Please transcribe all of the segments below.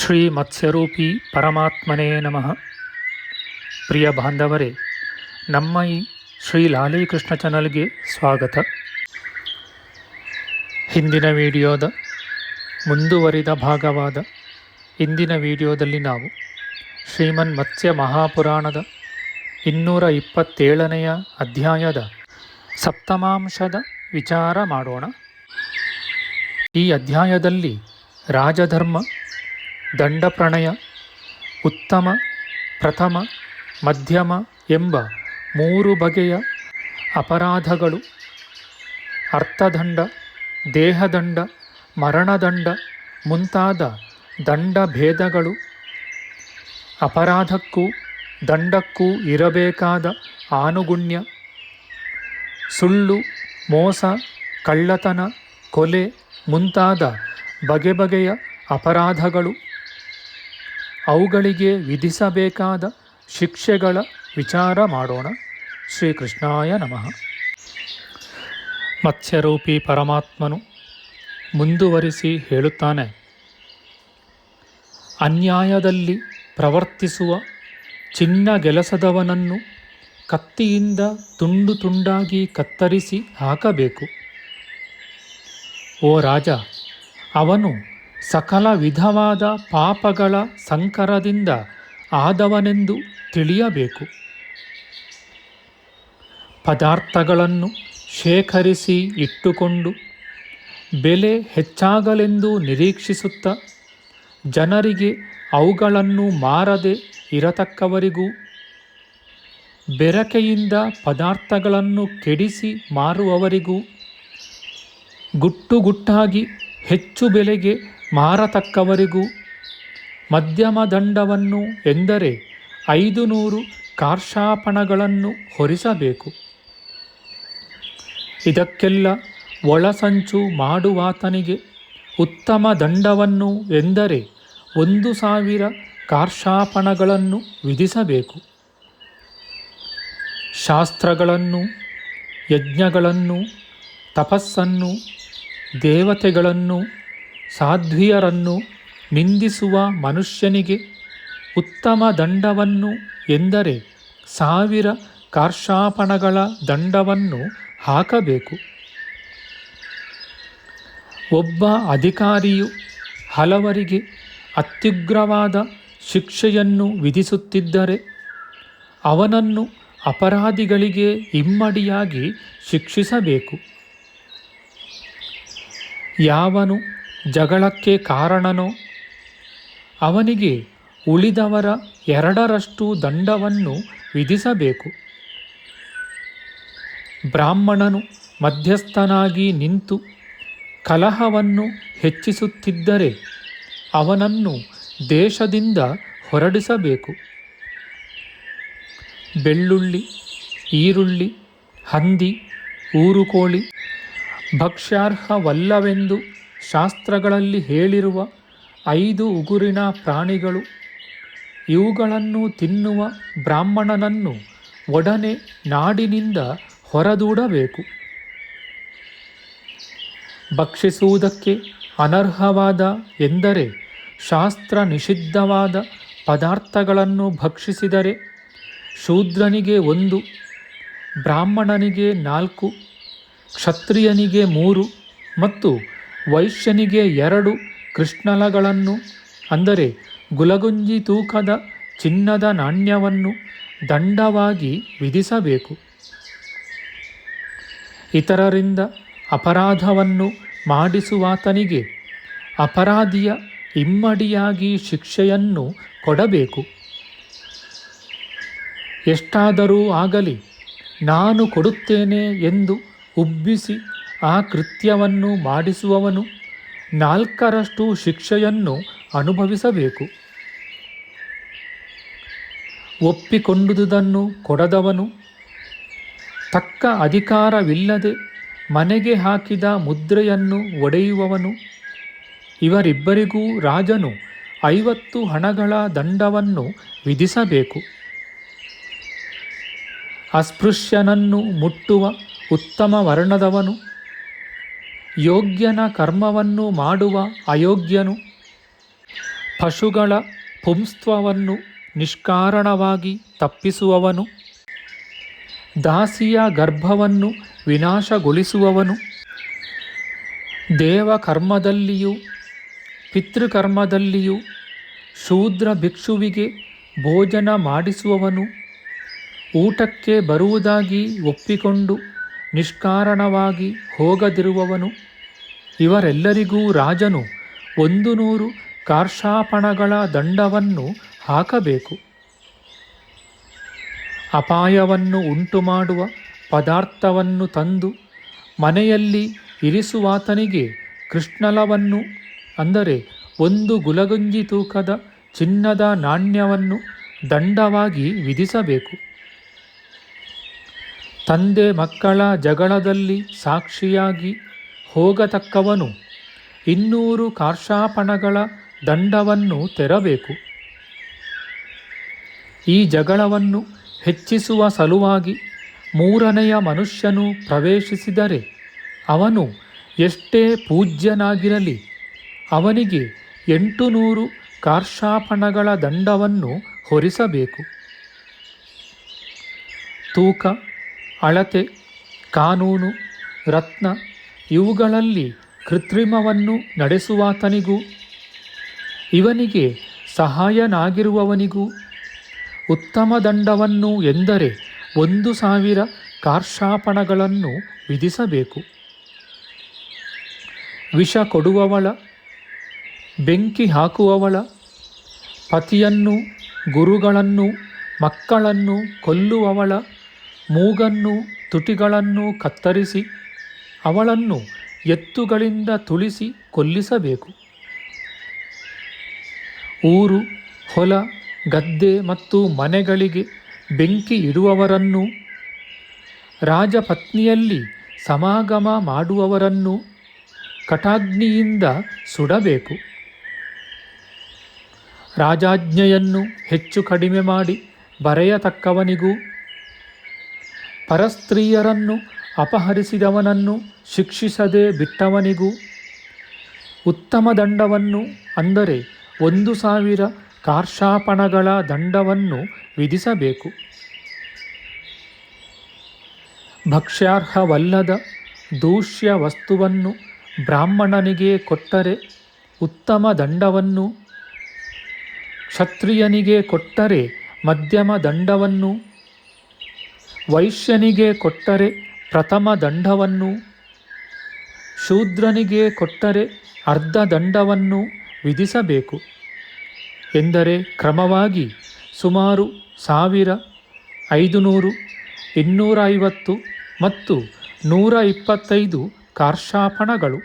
ಶ್ರೀ ಮತ್ಸ್ಯರೂಪಿ ಪರಮಾತ್ಮನೇ ನಮಃ. ಪ್ರಿಯ ಬಾಂಧವರೇ, ನಮ್ಮ ಈ ಶ್ರೀ ಲಾಲೀಕೃಷ್ಣ ಚಾನಲ್ಗೆ ಸ್ವಾಗತ. ಹಿಂದಿನ ವಿಡಿಯೋದ ಮುಂದುವರಿದ ಭಾಗವಾದ ಇಂದಿನ ವಿಡಿಯೋದಲ್ಲಿ ನಾವು ಶ್ರೀಮನ್ ಮತ್ಸ್ಯ ಮಹಾಪುರಾಣದ ಇನ್ನೂರ ಇಪ್ಪತ್ತೇಳನೆಯ ಅಧ್ಯಾಯದ ಸಪ್ತಮಾಂಶದ ವಿಚಾರ ಮಾಡೋಣ. ಈ ಅಧ್ಯಾಯದಲ್ಲಿ ರಾಜಧರ್ಮ ದಂಡಪ್ರಣಯ, ಉತ್ತಮ, ಪ್ರಥಮ, ಮಧ್ಯಮ ಎಂಬ ಮೂರು ಬಗೆಯ ಅಪರಾಧಗಳು. ಅರ್ಥದಂಡ, ದೇಹದಂಡ, ಮರಣದಂಡ ಮುಂತಾದ ದಂಡ ಭೇದಗಳು ಅಪರಾಧಕ್ಕೂ ದಂಡಕ್ಕೂ ಇರಬೇಕಾದ ಆನುಗುಣ್ಯ. ಸುಳ್ಳು, ಮೋಸ, ಕಳ್ಳತನ, ಕೊಲೆ ಮುಂತಾದ ಬಗೆ ಬಗೆಯ ಅಪರಾಧಗಳು. ಅವುಗಳಿಗೆ ವಿಧಿಸಬೇಕಾದ ಶಿಕ್ಷೆಗಳ ವಿಚಾರ ಮಾಡೋಣ. ಶ್ರೀಕೃಷ್ಣಾಯ ನಮಃ. ಮತ್ಸ್ಯರೂಪಿ ಪರಮಾತ್ಮನು ಮುಂದುವರಿಸಿ ಹೇಳುತ್ತಾನೆ. ಅನ್ಯಾಯದಲ್ಲಿ ಪ್ರವರ್ತಿಸುವ ಚಿನ್ನ ಗೆಲಸದವನನ್ನು ಕತ್ತಿಯಿಂದ ತುಂಡು ತುಂಡಾಗಿ ಕತ್ತರಿಸಿ ಹಾಕಬೇಕು. ಓ ರಾಜ, ಅವನು ಸಕಲ ವಿಧವಾದ ಪಾಪಗಳ ಸಂಕರದಿಂದ ಆದವನೆಂದು ತಿಳಿಯಬೇಕು. ಪದಾರ್ಥಗಳನ್ನು ಶೇಖರಿಸಿ ಇಟ್ಟುಕೊಂಡು ಬೆಲೆ ಹೆಚ್ಚಾಗಲೆಂದು ನಿರೀಕ್ಷಿಸುತ್ತ ಜನರಿಗೆ ಅವುಗಳನ್ನು ಮಾರದೆ ಇರತಕ್ಕವರಿಗೂ ಬೆರಕೆಯಿಂದ ಪದಾರ್ಥಗಳನ್ನು ಕೆಡಿಸಿ ಮಾರುವವರಿಗೂ ಗುಟ್ಟುಗುಟ್ಟಾಗಿ ಹೆಚ್ಚು ಬೆಲೆಗೆ ಮಾರತಕ್ಕವರಿಗೂ ಮಧ್ಯಮ ದಂಡವನ್ನು ಎಂದರೆ ಐದು ನೂರು ಕಾರ್ಷಾಪಣಗಳನ್ನು ಹೊರಿಸಬೇಕು. ಇದಕ್ಕೆಲ್ಲ ಒಳಸಂಚು ಮಾಡುವಾತನಿಗೆ ಉತ್ತಮ ದಂಡವನ್ನು ಎಂದರೆ ಒಂದು ಸಾವಿರ ಕಾರ್ಷಾಪಣಗಳನ್ನು ವಿಧಿಸಬೇಕು. ಶಾಸ್ತ್ರಗಳನ್ನು, ಯಜ್ಞಗಳನ್ನು, ತಪಸ್ಸನ್ನು, ದೇವತೆಗಳನ್ನು ಸಾಧ್ವಿಯರನ್ನು ನಿಂದಿಸುವ ಮನುಷ್ಯನಿಗೆ ಉತ್ತಮ ದಂಡವನ್ನು ಎಂದರೆ ಸಾವಿರ ಕಾರ್ಷಾಪಣಗಳ ದಂಡವನ್ನು ಹಾಕಬೇಕು. ಒಬ್ಬ ಅಧಿಕಾರಿಯು ಹಲವರಿಗೆ ಅತ್ಯುಗ್ರವಾದ ಶಿಕ್ಷೆಯನ್ನು ವಿಧಿಸುತ್ತಿದ್ದರೆ ಅವನನ್ನು ಅಪರಾಧಿಗಳಿಗೆ ಇಮ್ಮಡಿಯಾಗಿ ಶಿಕ್ಷಿಸಬೇಕು. ಯಾವನು ಜಗಳಕ್ಕೆ ಕಾರಣನೋ? ಅವನಿಗೆ ಉಳಿದವರ ಎರಡರಷ್ಟು ದಂಡವನ್ನು ವಿಧಿಸಬೇಕು. ಬ್ರಾಹ್ಮಣನು ಮಧ್ಯಸ್ಥನಾಗಿ ನಿಂತು ಕಲಹವನ್ನು ಹೆಚ್ಚಿಸುತ್ತಿದ್ದರೆ ಅವನನ್ನು ದೇಶದಿಂದ ಹೊರಡಿಸಬೇಕು. ಬೆಳ್ಳುಳ್ಳಿ, ಈರುಳ್ಳಿ, ಹಂದಿ, ಊರುಕೋಳಿ, ಭಕ್ಷ್ಯಾರ್ಹವಲ್ಲವೆಂದು ಶಾಸ್ತ್ರಗಳಲ್ಲಿ ಹೇಳಿರುವ ಐದು ಉಗುರಿನ ಪ್ರಾಣಿಗಳು, ಇವುಗಳನ್ನು ತಿನ್ನುವ ಬ್ರಾಹ್ಮಣನನ್ನು ಒಡನೆ ನಾಡಿನಿಂದ ಹೊರದೂಡಬೇಕು. ಭಕ್ಷಿಸುವುದಕ್ಕೆ ಅನರ್ಹವಾದ ಎಂದರೆ ಶಾಸ್ತ್ರ ನಿಷಿದ್ಧವಾದ ಪದಾರ್ಥಗಳನ್ನು ಭಕ್ಷಿಸಿದರೆ ಶೂದ್ರನಿಗೆ ಒಂದು, ಬ್ರಾಹ್ಮಣನಿಗೆ ನಾಲ್ಕು, ಕ್ಷತ್ರಿಯನಿಗೆ ಮೂರು ಮತ್ತು ವೈಶ್ಯನಿಗೆ ಎರಡು ಕೃಷ್ಣಲಗಳನ್ನು, ಅಂದರೆ ಗುಲಗುಂಜಿ ತೂಕದ ಚಿನ್ನದ ನಾಣ್ಯವನ್ನು ದಂಡವಾಗಿ ವಿಧಿಸಬೇಕು. ಇತರರಿಂದ ಅಪರಾಧವನ್ನು ಮಾಡಿಸುವಾತನಿಗೆ ಅಪರಾಧಿಯ ಇಮ್ಮಡಿಯಾಗಿ ಶಿಕ್ಷೆಯನ್ನು ಕೊಡಬೇಕು. ಎಷ್ಟಾದರೂ ಆಗಲಿ ನಾನು ಕೊಡುತ್ತೇನೆ ಎಂದು ಉಬ್ಬಿಸಿ ಆ ಕೃತ್ಯವನ್ನು ಮಾಡಿಸುವವನು ನಾಲ್ಕರಷ್ಟು ಶಿಕ್ಷೆಯನ್ನು ಅನುಭವಿಸಬೇಕು. ಒಪ್ಪಿಕೊಂಡುದನ್ನು ಕೊಡದವನು ತಕ್ಕ ಅಧಿಕಾರವಿಲ್ಲದೆ ಮನೆಗೆ ಹಾಕಿದ ಮುದ್ರೆಯನ್ನು ಒಡೆಯುವವನು ಇವರಿಬ್ಬರಿಗೂ ರಾಜನು ಐವತ್ತು ಹಣಗಳ ದಂಡವನ್ನು ವಿಧಿಸಬೇಕು. ಅಸ್ಪೃಶ್ಯನನ್ನು ಮುಟ್ಟುವ ಉತ್ತಮ ವರ್ಣದವನು ಯೋಗ್ಯನ ಕರ್ಮವನ್ನು ಮಾಡುವ ಅಯೋಗ್ಯನು. ಪಶುಗಳ ಪುಂಸ್ತ್ವವನ್ನು ನಿಷ್ಕಾರಣವಾಗಿ ತಪ್ಪಿಸುವವನು. ದಾಸಿಯ ಗರ್ಭವನ್ನು ವಿನಾಶಗೊಳಿಸುವವನು. ದೇವಕರ್ಮದಲ್ಲಿಯೂ ಪಿತೃಕರ್ಮದಲ್ಲಿಯೂ ಶೂದ್ರ ಭಿಕ್ಷುವಿಗೆ ಭೋಜನ ಮಾಡಿಸುವವನು. ಊಟಕ್ಕೆ ಬರುವುದಾಗಿ ಒಪ್ಪಿಕೊಂಡು ನಿಷ್ಕಾರಣವಾಗಿ ಹೋಗದಿರುವವನು. ಇವರೆಲ್ಲರಿಗೂ ರಾಜನು ಒಂದು ನೂರು ಕಾರ್ಷಾಪಣಗಳ ದಂಡವನ್ನು ಹಾಕಬೇಕು. ಅಪಾಯವನ್ನು ಉಂಟುಮಾಡುವ ಪದಾರ್ಥವನ್ನು ತಂದು ಮನೆಯಲ್ಲಿ ಇರಿಸುವಾತನಿಗೆ ಕೃಷ್ಣಲವನ್ನು, ಅಂದರೆ ಒಂದು ಗುಲಗುಂಜಿ ತೂಕದ ಚಿನ್ನದ ನಾಣ್ಯವನ್ನು ದಂಡವಾಗಿ ವಿಧಿಸಬೇಕು. ತಂದೆ ಮಕ್ಕಳ ಜಗಳದಲ್ಲಿ ಸಾಕ್ಷಿಯಾಗಿ ಹೋಗತಕ್ಕವನು. ಇನ್ನೂರು ಕಾರ್ಷಾಪಣಗಳ ದಂಡವನ್ನು ತೆರಬೇಕು. ಈ ಜಗಳವನ್ನು ಹೆಚ್ಚಿಸುವ ಸಲುವಾಗಿ ಮೂರನೆಯ ಮನುಷ್ಯನು ಪ್ರವೇಶಿಸಿದರೆ ಅವನು ಎಷ್ಟೇ ಪೂಜ್ಯನಾಗಿರಲಿ, ಅವನಿಗೆ ಎಂಟು ನೂರು ಕಾರ್ಷಾಪಣಗಳ ದಂಡವನ್ನು ಹೊರಿಸಬೇಕು. ತೂಕ, ಅಳತೆ, ಕಾನೂನು, ರತ್ನ ಇವುಗಳಲ್ಲಿ ಕೃತ್ರಿಮವನ್ನು ನಡೆಸುವಾತನಿಗೂ, ಇವನಿಗೆ ಸಹಾಯನಾಗಿರುವವನಿಗೂ ಉತ್ತಮ ದಂಡವನ್ನು ಎಂದರೆ ಒಂದು ಸಾವಿರ ಕಾರ್ಷಾಪಣಗಳನ್ನು ವಿಧಿಸಬೇಕು. ವಿಷ ಕೊಡುವವಳ, ಬೆಂಕಿ ಹಾಕುವವಳ, ಪತಿಯನ್ನು, ಗುರುಗಳನ್ನು, ಮಕ್ಕಳನ್ನು ಕೊಲ್ಲುವವಳ, ಮೂಗನ್ನು, ತುಟಿಗಳನ್ನು ಕತ್ತರಿಸಿ ಅವಳನ್ನು ಎತ್ತುಗಳಿಂದ ತುಳಿಸಿ ಕೊಲ್ಲಿಸಬೇಕು. ಊರು, ಹೊಲ, ಗದ್ದೆ ಮತ್ತು ಮನೆಗಳಿಗೆ ಬೆಂಕಿ ಇಡುವವರನ್ನು, ರಾಜಪತ್ನಿಯಲ್ಲಿ ಸಮಾಗಮ ಮಾಡುವವರನ್ನು ಕಟಾಗ್ನಿಯಿಂದ ಸುಡಬೇಕು. ರಾಜಾಜ್ಞೆಯನ್ನು ಹೆಚ್ಚು ಕಡಿಮೆ ಮಾಡಿ ಬರೆಯತಕ್ಕವನಿಗೂ, ಪರಸ್ತ್ರೀಯರನ್ನು ಅಪಹರಿಸಿದವನನ್ನು ಶಿಕ್ಷಿಸದೆ ಬಿಟ್ಟವನಿಗೂ ಉತ್ತಮ ದಂಡವನ್ನು, ಅಂದರೆ ಒಂದು ಸಾವಿರ ಕಾರ್ಷಾಪಣಗಳ ದಂಡವನ್ನು ವಿಧಿಸಬೇಕು. ಭಕ್ಷ್ಯಾರ್ಹವಲ್ಲದ ದೂಷ್ಯ ವಸ್ತುವನ್ನು ಬ್ರಾಹ್ಮಣನಿಗೆ ಕೊಟ್ಟರೆ ಉತ್ತಮ ದಂಡವನ್ನು, ಕ್ಷತ್ರಿಯನಿಗೆ ಕೊಟ್ಟರೆ ಮಧ್ಯಮ ದಂಡವನ್ನು, ವೈಶ್ಯನಿಗೆ ಕೊಟ್ಟರೆ ಪ್ರಥಮ ದಂಡವನ್ನು ಶೂದ್ರನಿಗೆ ಕೊಟ್ಟರೆ ಅರ್ಧ ದಂಡವನ್ನು ವಿಧಿಸಬೇಕು. ಎಂದರೆ ಕ್ರಮವಾಗಿ ಸುಮಾರು ಸಾವಿರ, ಐದುನೂರು ಇನ್ನೂರ ಐವತ್ತು ಮತ್ತು ನೂರ ಇಪ್ಪತ್ತೈದು ಕಾರ್ಷಾಪಣಗಳು.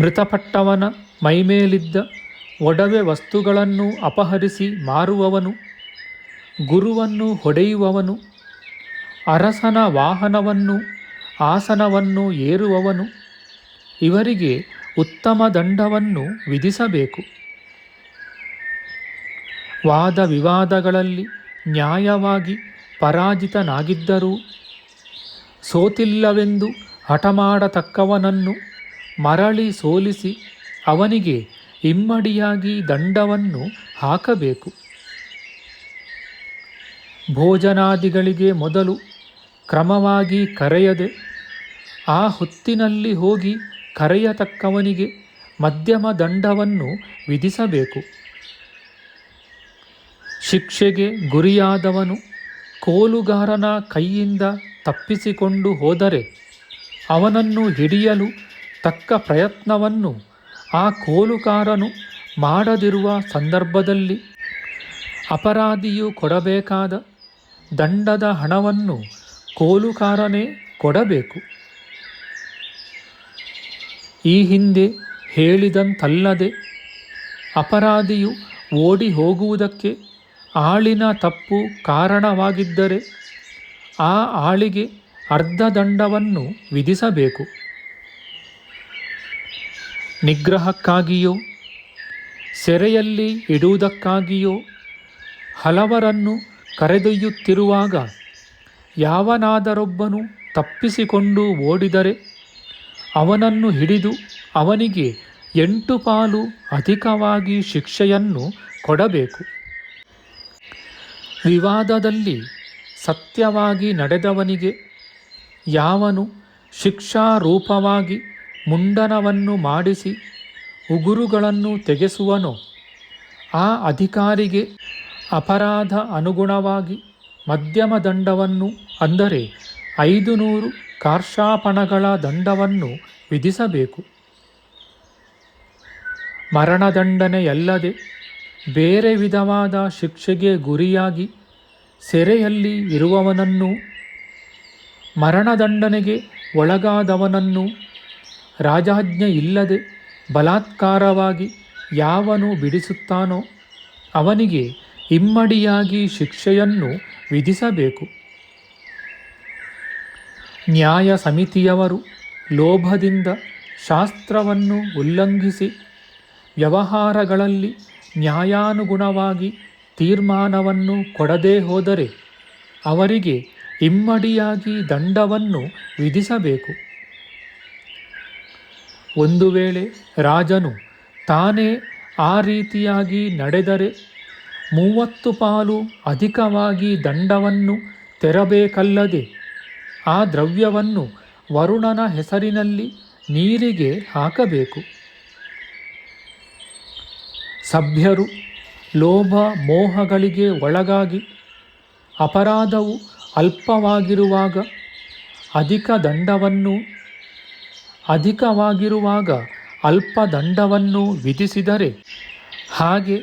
ಮೃತಪಟ್ಟವನ ಮೈಮೇಲಿದ್ದ ಒಡವೆ ವಸ್ತುಗಳನ್ನು ಅಪಹರಿಸಿ ಮಾರುವವನು, ಗುರುವನ್ನು ಹೊಡೆಯುವವನು ಅರಸನ ವಾಹನವನ್ನು, ಆಸನವನ್ನು ಏರುವವನು, ಇವರಿಗೆ ಉತ್ತಮ ದಂಡವನ್ನು ವಿಧಿಸಬೇಕು. ವಾದ ವಿವಾದಗಳಲ್ಲಿ ನ್ಯಾಯವಾಗಿ ಪರಾಜಿತನಾಗಿದ್ದರೂ ಸೋತಿಲ್ಲವೆಂದು ಹಠಮಾಡತಕ್ಕವನನ್ನು ಮರಳಿ ಸೋಲಿಸಿ ಅವನಿಗೆ ಇಮ್ಮಡಿಯಾಗಿ ದಂಡವನ್ನು ಹಾಕಬೇಕು. ಭೋಜನಾದಿಗಳಿಗೆ ಮೊದಲು ಕ್ರಮವಾಗಿ ಕರೆಯದೆ ಆ ಹೊತ್ತಿನಲ್ಲಿ ಹೋಗಿ ಕರೆಯತಕ್ಕವನಿಗೆ ಮಧ್ಯಮ ದಂಡವನ್ನು ವಿಧಿಸಬೇಕು. ಶಿಕ್ಷೆಗೆ ಗುರಿಯಾದವನು ಕೋಲುಗಾರನ ಕೈಯಿಂದ ತಪ್ಪಿಸಿಕೊಂಡು ಹೋದರೆ ಅವನನ್ನು ಹಿಡಿಯಲು ತಕ್ಕ ಪ್ರಯತ್ನವನ್ನು ಆ ಕೋಲುಗಾರನು ಮಾಡದಿರುವ ಸಂದರ್ಭದಲ್ಲಿ ಅಪರಾಧಿಯು ಕೊಡಬೇಕಾದ ದಂಡದ ಹಣವನ್ನು ಕೋಲುಕಾರನೇ ಕೊಡಬೇಕು. ಈ ಹಿಂದೆ ಹೇಳಿದಂತಲ್ಲದೆ ಅಪರಾಧಿಯು ಓಡಿ ಹೋಗುವುದಕ್ಕೆ ಆಳಿನ ತಪ್ಪು ಕಾರಣವಾಗಿದ್ದರೆ ಆ ಆಳಿಗೆ ಅರ್ಧ ದಂಡವನ್ನು ವಿಧಿಸಬೇಕು. ನಿಗ್ರಹಕ್ಕಾಗಿಯೋ, ಸೆರೆಯಲ್ಲಿ ಇಡುವುದಕ್ಕಾಗಿಯೋ ಹಲವರನ್ನು ಕರೆದೊಯ್ಯುತ್ತಿರುವಾಗ ಯಾವನಾದರೊಬ್ಬನು ತಪ್ಪಿಸಿಕೊಂಡು ಓಡಿದರೆ ಅವನನ್ನು ಹಿಡಿದು ಅವನಿಗೆ ಎಂಟು ಪಾಲು ಅಧಿಕವಾಗಿ ಶಿಕ್ಷೆಯನ್ನು ಕೊಡಬೇಕು. ವಿವಾದದಲ್ಲಿ ಸತ್ಯವಾಗಿ ನಡೆದವನಿಗೆ ಯಾವನು ಶಿಕ್ಷಾರೂಪವಾಗಿ ಮುಂಡನವನ್ನು ಮಾಡಿಸಿ ಉಗುರುಗಳನ್ನು ತೆಗೆಸುವನೋ, ಆ ಅಧಿಕಾರಿಗೆ ಅಪರಾಧ ಅನುಗುಣವಾಗಿ ಮಧ್ಯಮ ದಂಡವನ್ನು ಅಂದರೆ ಐದು ನೂರು ಕಾರ್ಷಾಪಣಗಳ ದಂಡವನ್ನು ವಿಧಿಸಬೇಕು. ಮರಣದಂಡನೆಯಲ್ಲದೆ ಬೇರೆ ವಿಧವಾದ ಶಿಕ್ಷೆಗೆ ಗುರಿಯಾಗಿ ಸೆರೆಯಲ್ಲಿ ಇರುವವನನ್ನು ಮರಣದಂಡನೆಗೆ ಒಳಗಾದವನನ್ನು ರಾಜಾಜ್ಞೆ ಇಲ್ಲದೆ ಬಲಾತ್ಕಾರವಾಗಿ ಯಾವನು ಬಿಡಿಸುತ್ತಾನೋ ಅವನಿಗೆ ಇಮ್ಮಡಿಯಾಗಿ ಶಿಕ್ಷೆಯನ್ನು ವಿಧಿಸಬೇಕು. ನ್ಯಾಯ ಸಮಿತಿಯವರು ಲೋಭದಿಂದ ಶಾಸ್ತ್ರವನ್ನು ಉಲ್ಲಂಘಿಸಿ ವ್ಯವಹಾರಗಳಲ್ಲಿ ನ್ಯಾಯಾನುಗುಣವಾಗಿ ತೀರ್ಮಾನವನ್ನು ಕೊಡದೇ ಹೋದರೆ ಅವರಿಗೆ ಇಮ್ಮಡಿಯಾಗಿ ದಂಡವನ್ನು ವಿಧಿಸಬೇಕು. ಒಂದು ವೇಳೆ ರಾಜನು ತಾನೇ ಆ ರೀತಿಯಾಗಿ ನಡೆದರೆ ಮೂವತ್ತು ಪಾಲು ಅಧಿಕವಾಗಿ ದಂಡವನ್ನು ತೆರಬೇಕಲ್ಲದೆ ಆ ದ್ರವ್ಯವನ್ನು ವರುಣನ ಹೆಸರಿನಲ್ಲಿ ನೀರಿಗೆ ಹಾಕಬೇಕು. ಸಭ್ಯರು ಲೋಭ ಮೋಹಗಳಿಗೆ ಒಳಗಾಗಿ ಅಪರಾಧವು ಅಲ್ಪವಾಗಿರುವಾಗ ಅಧಿಕ ದಂಡವನ್ನು ಅಧಿಕವಾಗಿರುವಾಗ ಅಲ್ಪ ದಂಡವನ್ನು ವಿಧಿಸಿದರೆ ಹಾಗೆ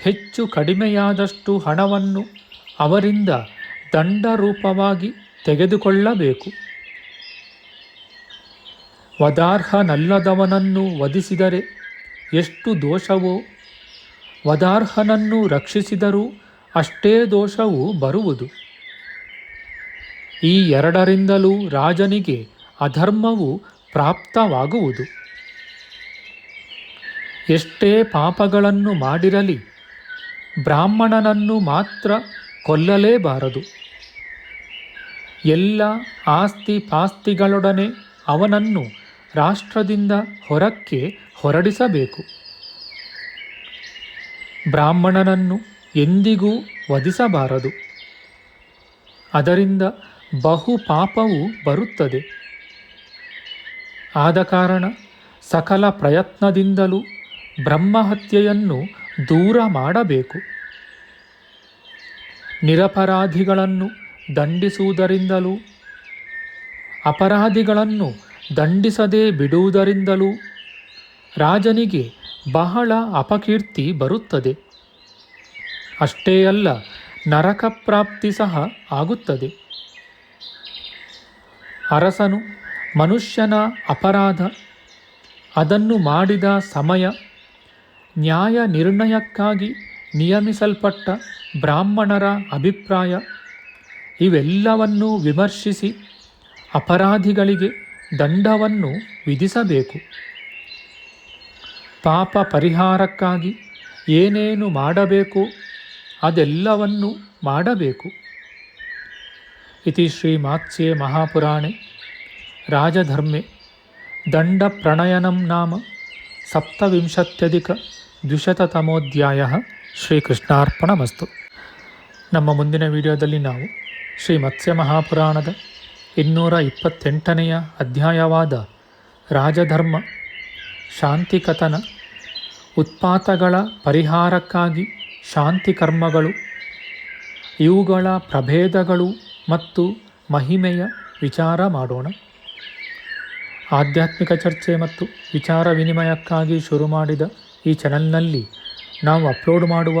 ಹೆಚ್ಚು ಕಡಿಮೆಯಾದಷ್ಟು ಹಣವನ್ನು ಅವರಿಂದ ದಂಡ ರೂಪವಾಗಿ ತೆಗೆದುಕೊಳ್ಳಬೇಕು. ವದಾರ್ಹನಲ್ಲದವನನ್ನು ವಧಿಸಿದರೆ ಎಷ್ಟು ದೋಷವೋ? ವದಾರ್ಹನನ್ನು ರಕ್ಷಿಸಿದರೂ ಅಷ್ಟೇ ದೋಷವು ಬರುವುದು. ಈ ಎರಡರಿಂದಲೂ ರಾಜನಿಗೆ ಅಧರ್ಮವು ಪ್ರಾಪ್ತವಾಗುವುದು. ಎಷ್ಟೇ ಪಾಪಗಳನ್ನು ಮಾಡಿರಲಿ, ಬ್ರಾಹ್ಮಣನನ್ನು ಮಾತ್ರ ಕೊಲ್ಲಲೇಬಾರದು. ಎಲ್ಲ ಆಸ್ತಿ ಪಾಸ್ತಿಗಳೊಡನೆ ಅವನನ್ನು ರಾಷ್ಟ್ರದಿಂದ ಹೊರಕ್ಕೆ ಹೊರಡಿಸಬೇಕು. ಬ್ರಾಹ್ಮಣನನ್ನು ಎಂದಿಗೂ ವಧಿಸಬಾರದು. ಅದರಿಂದ ಬಹು ಪಾಪವು ಬರುತ್ತದೆ. ಆದ ಕಾರಣ ಸಕಲ ಪ್ರಯತ್ನದಿಂದಲೂ ಬ್ರಹ್ಮಹತ್ಯೆಯನ್ನು ದೂರ ಮಾಡಬೇಕು. ನಿರಪರಾಧಿಗಳನ್ನು ದಂಡಿಸುವುದರಿಂದಲೂ, ಅಪರಾಧಿಗಳನ್ನು ದಂಡಿಸದೇ ಬಿಡುವುದರಿಂದಲೂ ರಾಜನಿಗೆ ಬಹಳ ಅಪಕೀರ್ತಿ ಬರುತ್ತದೆ. ಅಷ್ಟೇ ಅಲ್ಲ, ನರಕ ಪ್ರಾಪ್ತಿ ಸಹ ಆಗುತ್ತದೆ. ಅರಸನು ಮನುಷ್ಯನ ಅಪರಾಧ, ಅದನ್ನು ಮಾಡಿದ ಸಮಯ ನ್ಯಾಯ ನಿರ್ಣಯಕ್ಕಾಗಿ ನಿಯಮಿಸಲ್ಪಟ್ಟ ಬ್ರಾಹ್ಮಣರ ಅಭಿಪ್ರಾಯ ಇವೆಲ್ಲವನ್ನೂ ವಿಮರ್ಶಿಸಿ ಅಪರಾಧಿಗಳಿಗೆ ದಂಡವನ್ನು ವಿಧಿಸಬೇಕು. ಪಾಪ ಪರಿಹಾರಕ್ಕಾಗಿ ಏನೇನು ಮಾಡಬೇಕು, ಅದೆಲ್ಲವನ್ನು ಮಾಡಬೇಕು. ಇತಿ ಶ್ರೀ ಶ್ರೀಮಾತ್ಸ್ಯೆ ಮಹಾಪುರಾಣೆ, ರಾಜಧರ್ಮೆ ದಂಡಪ್ರಣಯನಂ ನಾಮ, ಸಪ್ತವಿಂಶತ್ಯಧಿಕ ದ್ವಿಶತತಮೋಧ್ಯಾಯ ಶ್ರೀಕೃಷ್ಣಾರ್ಪಣಮಸ್ತು. ನಮ್ಮ ಮುಂದಿನ ವಿಡಿಯೋದಲ್ಲಿ ನಾವು ಶ್ರೀ ಮತ್ಸ್ಯ ಮಹಾಪುರಾಣದ ಇನ್ನೂರ ಇಪ್ಪತ್ತೆಂಟನೆಯ ಅಧ್ಯಾಯವಾದ ರಾಜಧರ್ಮ, ಶಾಂತಿಕಥನ, ಉತ್ಪಾತಗಳ ಪರಿಹಾರಕ್ಕಾಗಿ ಶಾಂತಿ ಕರ್ಮಗಳು ಇವುಗಳ ಪ್ರಭೇದಗಳು ಮತ್ತು ಮಹಿಮೆಯ ವಿಚಾರ ಮಾಡೋಣ. ಆಧ್ಯಾತ್ಮಿಕ ಚರ್ಚೆ ಮತ್ತು ವಿಚಾರ ವಿನಿಮಯಕ್ಕಾಗಿ ಶುರು ಮಾಡಿದ ಈ ಚಾನಲ್ನಲ್ಲಿ ನಾವು ಅಪ್ಲೋಡ್ ಮಾಡುವ